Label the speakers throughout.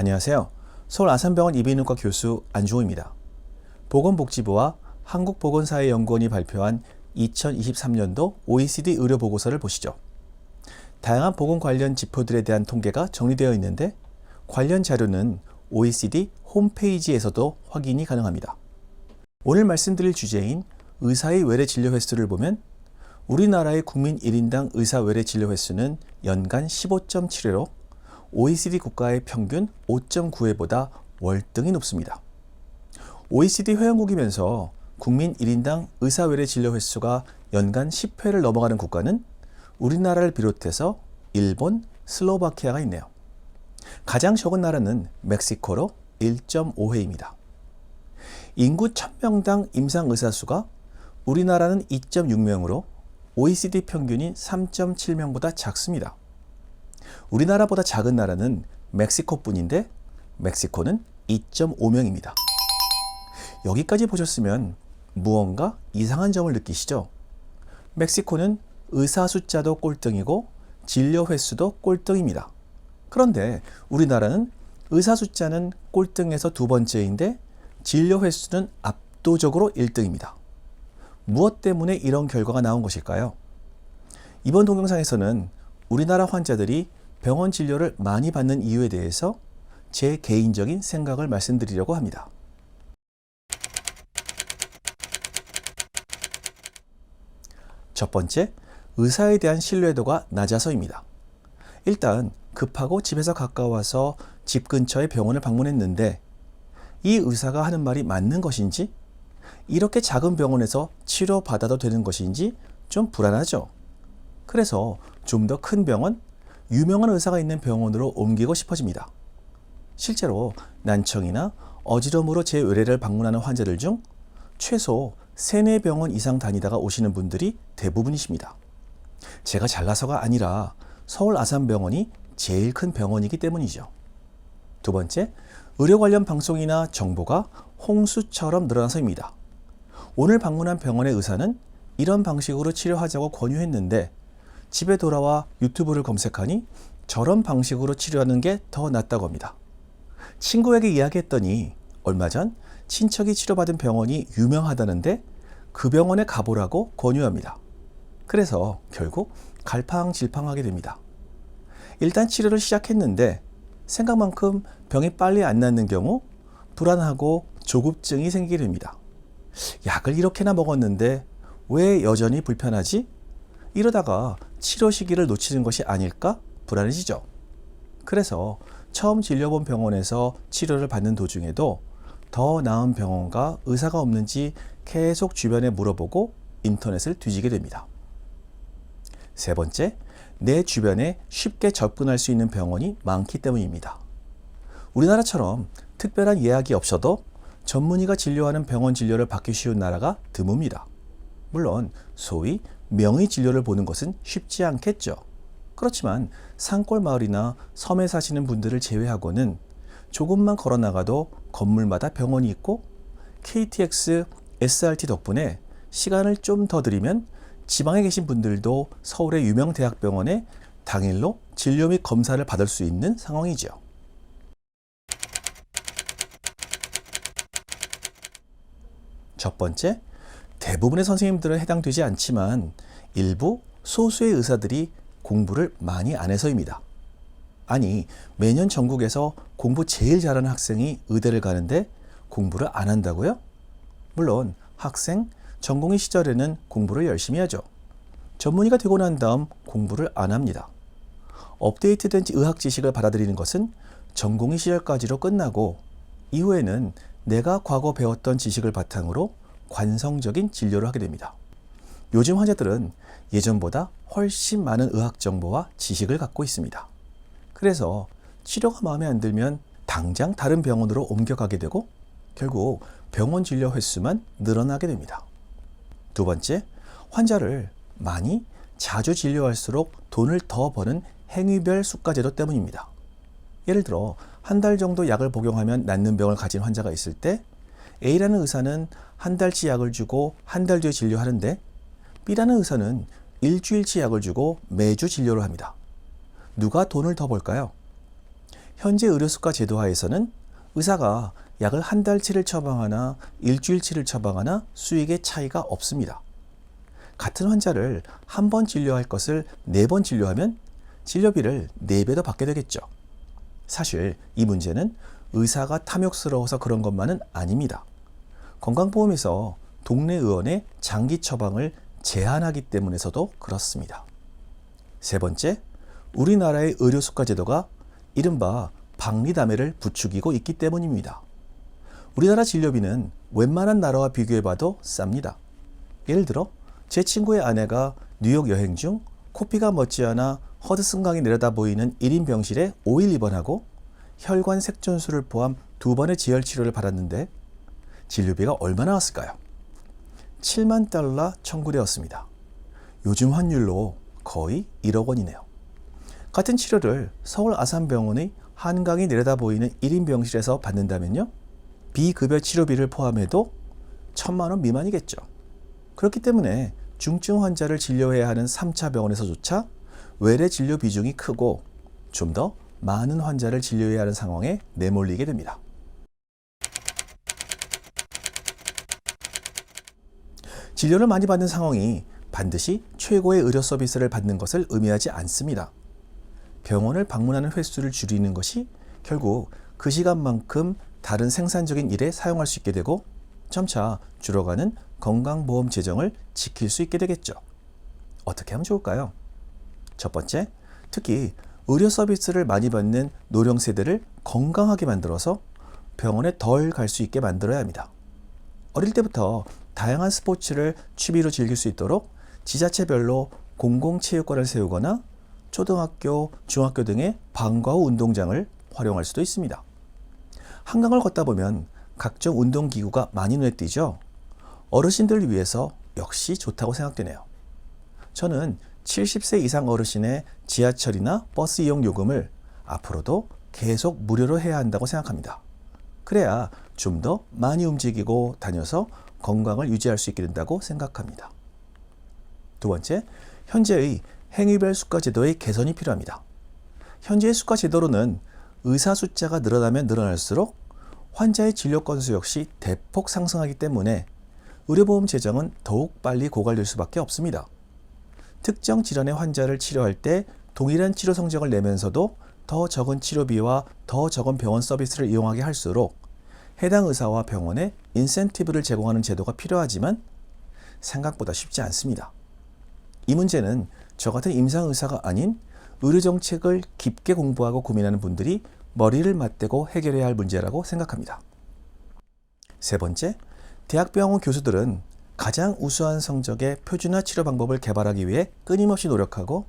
Speaker 1: 안녕하세요. 서울 아산병원 이비인후과 교수 안주호입니다. 보건복지부와 한국보건사회연구원이 발표한 2023년도 OECD 의료 보고서를 보시죠. 다양한 보건 관련 지표들에 대한 통계가 정리되어 있는데 관련 자료는 OECD 홈페이지에서도 확인이 가능합니다. 오늘 말씀드릴 주제인 의사의 외래 진료 횟수를 보면 우리나라의 국민 1인당 의사 외래 진료 횟수는 연간 15.7회로 OECD 국가의 평균 5.9회보다 월등히 높습니다. OECD 회원국이면서 국민 1인당 의사 외래 진료 횟수가 연간 10회를 넘어가는 국가는 우리나라를 비롯해서 일본, 슬로바키아가 있네요. 가장 적은 나라는 멕시코로 1.5회입니다. 인구 1000명당 임상 의사 수가 우리나라는 2.6명으로 OECD 평균인 3.7명보다 작습니다. 우리나라보다 작은 나라는 멕시코뿐인데 멕시코는 2.5명입니다. 여기까지 보셨으면 무언가 이상한 점을 느끼시죠? 멕시코는 의사 숫자도 꼴등이고 진료 횟수도 꼴등입니다. 그런데 우리나라는 의사 숫자는 꼴등에서 두 번째인데 진료 횟수는 압도적으로 1등입니다. 무엇 때문에 이런 결과가 나온 것일까요? 이번 동영상에서는 우리나라 환자들이 병원 진료를 많이 받는 이유에 대해서 제 개인적인 생각을 말씀드리려고 합니다. 첫 번째, 의사에 대한 신뢰도가 낮아서입니다. 일단 급하고 집에서 가까워서 집 근처의 병원을 방문했는데 이 의사가 하는 말이 맞는 것인지 이렇게 작은 병원에서 치료받아도 되는 것인지 좀 불안하죠. 그래서 좀 더 큰 병원, 유명한 의사가 있는 병원으로 옮기고 싶어집니다. 실제로 난청이나 어지럼으로 제 의뢰를 방문하는 환자들 중 최소 3, 4병원 이상 다니다가 오시는 분들이 대부분이십니다. 제가 잘나서가 아니라 서울 아산병원이 제일 큰 병원이기 때문이죠. 두 번째, 의료 관련 방송이나 정보가 홍수처럼 늘어나서입니다. 오늘 방문한 병원의 의사는 이런 방식으로 치료하자고 권유했는데 집에 돌아와 유튜브를 검색하니 저런 방식으로 치료하는 게 더 낫다고 합니다. 친구에게 이야기했더니 얼마 전 친척이 치료받은 병원이 유명하다는데 그 병원에 가보라고 권유합니다. 그래서 결국 갈팡질팡하게 됩니다. 일단 치료를 시작했는데 생각만큼 병이 빨리 안 낫는 경우 불안하고 조급증이 생기게 됩니다. 약을 이렇게나 먹었는데 왜 여전히 불편하지? 이러다가 치료 시기를 놓치는 것이 아닐까 불안해지죠. 그래서 처음 진료본 병원에서 치료를 받는 도중에도 더 나은 병원과 의사가 없는지 계속 주변에 물어보고 인터넷을 뒤지게 됩니다. 세 번째, 내 주변에 쉽게 접근할 수 있는 병원이 많기 때문입니다. 우리나라처럼 특별한 예약이 없어도 전문의가 진료하는 병원 진료를 받기 쉬운 나라가 드뭅니다. 물론 소위 명의 진료를 보는 것은 쉽지 않겠죠. 그렇지만 산골 마을이나 섬에 사시는 분들을 제외하고는 조금만 걸어 나가도 건물마다 병원이 있고 KTX, SRT 덕분에 시간을 좀 더 들이면 지방에 계신 분들도 서울의 유명 대학병원에 당일로 진료 및 검사를 받을 수 있는 상황이죠. 첫 번째, 대부분의 선생님들은 해당되지 않지만 일부 소수의 의사들이 공부를 많이 안 해서입니다. 아니, 매년 전국에서 공부 제일 잘하는 학생이 의대를 가는데 공부를 안 한다고요? 물론 학생, 전공의 시절에는 공부를 열심히 하죠. 전문의가 되고 난 다음 공부를 안 합니다. 업데이트된 의학 지식을 받아들이는 것은 전공의 시절까지로 끝나고 이후에는 내가 과거 배웠던 지식을 바탕으로 관성적인 진료를 하게 됩니다. 요즘 환자들은 예전보다 훨씬 많은 의학 정보와 지식을 갖고 있습니다. 그래서 치료가 마음에 안 들면 당장 다른 병원으로 옮겨가게 되고 결국 병원 진료 횟수만 늘어나게 됩니다. 두 번째, 환자를 많이 자주 진료할수록 돈을 더 버는 행위별 수가제도 때문입니다. 예를 들어 한 달 정도 약을 복용하면 낫는 병을 가진 환자가 있을 때 A라는 의사는 한 달치 약을 주고 한 달 뒤에 진료하는데 B라는 의사는 일주일치 약을 주고 매주 진료를 합니다. 누가 돈을 더 벌까요? 현재 의료수가 제도하에서는 의사가 약을 한 달치를 처방하나 일주일치를 처방하나 수익의 차이가 없습니다. 같은 환자를 한 번 진료할 것을 네 번 진료하면 진료비를 네 배 더 받게 되겠죠. 사실 이 문제는 의사가 탐욕스러워서 그런 것만은 아닙니다. 건강보험에서 동네 의원의 장기 처방을 제한하기 때문에서도 그렇습니다. 세 번째, 우리나라의 의료수가 제도가 이른바 박리담회를 부추기고 있기 때문입니다. 우리나라 진료비는 웬만한 나라와 비교해봐도 쌉니다. 예를 들어 제 친구의 아내가 뉴욕 여행 중 코피가 멋지않아 허드슨강이 내려다 보이는 1인 병실에 5일 입원하고 혈관 색전수를 포함 두 번의 지혈 치료를 받았는데 진료비가 얼마 나 왔을까요? 7만 달러 청구되었습니다. 요즘 환율로 거의 1억 원이네요. 같은 치료를 서울 아산병원의 한강이 내려다 보이는 1인 병실에서 받는다면요. 비급여 치료비를 포함해도 천만 원 미만이겠죠. 그렇기 때문에 중증 환자를 진료해야 하는 3차 병원에서조차 외래 진료 비중이 크고 좀 더 많은 환자를 진료해야 하는 상황에 내몰리게 됩니다. 진료를 많이 받는 상황이 반드시 최고의 의료 서비스를 받는 것을 의미하지 않습니다. 병원을 방문하는 횟수를 줄이는 것이 결국 그 시간만큼 다른 생산적인 일에 사용할 수 있게 되고 점차 줄어가는 건강보험 재정을 지킬 수 있게 되겠죠. 어떻게 하면 좋을까요? 첫 번째, 특히 의료 서비스를 많이 받는 노령 세대를 건강하게 만들어서 병원에 덜 갈 수 있게 만들어야 합니다. 어릴 때부터 다양한 스포츠를 취미로 즐길 수 있도록 지자체별로 공공체육관을 세우거나 초등학교, 중학교 등의 방과 후 운동장을 활용할 수도 있습니다. 한강을 걷다 보면 각종 운동기구가 많이 눈에 띄죠. 어르신들을 위해서 역시 좋다고 생각되네요. 저는 70세 이상 어르신의 지하철이나 버스 이용 요금을 앞으로도 계속 무료로 해야 한다고 생각합니다. 그래야 좀 더 많이 움직이고 다녀서 건강을 유지할 수 있게 된다고 생각합니다. 두 번째, 현재의 행위별 수가 제도의 개선이 필요합니다. 현재의 수가 제도로는 의사 숫자가 늘어나면 늘어날수록 환자의 진료 건수 역시 대폭 상승하기 때문에 의료보험 재정은 더욱 빨리 고갈될 수밖에 없습니다. 특정 질환의 환자를 치료할 때 동일한 치료 성적을 내면서도 더 적은 치료비와 더 적은 병원 서비스를 이용하게 할수록 해당 의사와 병원에 인센티브를 제공하는 제도가 필요하지만 생각보다 쉽지 않습니다. 이 문제는 저 같은 임상 의사가 아닌 의료 정책을 깊게 공부하고 고민하는 분들이 머리를 맞대고 해결해야 할 문제라고 생각합니다. 세 번째, 대학병원 교수들은 가장 우수한 성적의 표준화 치료 방법을 개발하기 위해 끊임없이 노력하고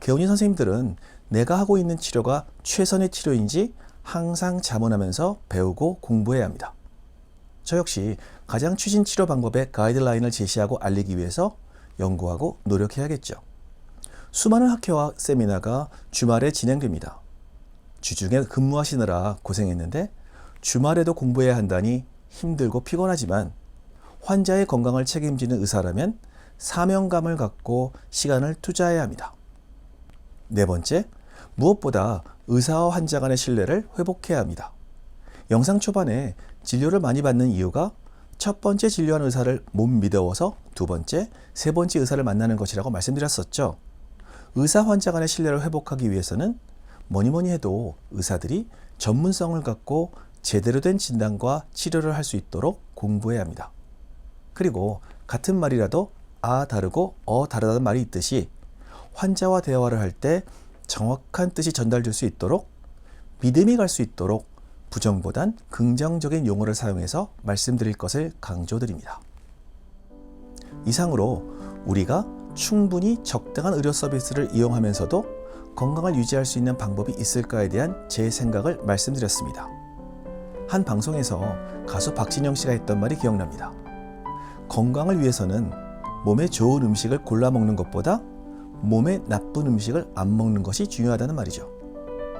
Speaker 1: 개운이 선생님들은 내가 하고 있는 치료가 최선의 치료인지 항상 자문하면서 배우고 공부해야 합니다. 저 역시 가장 추진 치료 방법의 가이드라인을 제시하고 알리기 위해서 연구하고 노력해야겠죠. 수많은 학회와 세미나가 주말에 진행됩니다. 주중에 근무하시느라 고생했는데 주말에도 공부해야 한다니 힘들고 피곤하지만 환자의 건강을 책임지는 의사라면 사명감을 갖고 시간을 투자해야 합니다. 네 번째, 무엇보다 의사와 환자 간의 신뢰를 회복해야 합니다. 영상 초반에 진료를 많이 받는 이유가 첫 번째 진료한 의사를 못 믿어서 두 번째, 세 번째 의사를 만나는 것이라고 말씀드렸었죠. 의사 환자 간의 신뢰를 회복하기 위해서는 뭐니 뭐니 해도 의사들이 전문성을 갖고 제대로 된 진단과 치료를 할 수 있도록 공부해야 합니다. 그리고 같은 말이라도 아 다르고 어 다르다는 말이 있듯이 환자와 대화를 할 때 정확한 뜻이 전달될 수 있도록 믿음이 갈 수 있도록 부정보단 긍정적인 용어를 사용해서 말씀드릴 것을 강조드립니다. 이상으로 우리가 충분히 적당한 의료 서비스를 이용하면서도 건강을 유지할 수 있는 방법이 있을까에 대한 제 생각을 말씀드렸습니다. 한 방송에서 가수 박진영 씨가 했던 말이 기억납니다. 건강을 위해서는 몸에 좋은 음식을 골라 먹는 것보다 몸에 나쁜 음식을 안 먹는 것이 중요하다는 말이죠.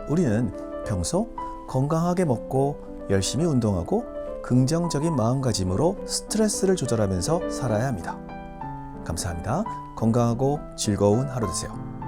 Speaker 1: 우리는 평소 건강하게 먹고 열심히 운동하고 긍정적인 마음가짐으로 스트레스를 조절하면서 살아야 합니다. 감사합니다. 건강하고 즐거운 하루 되세요.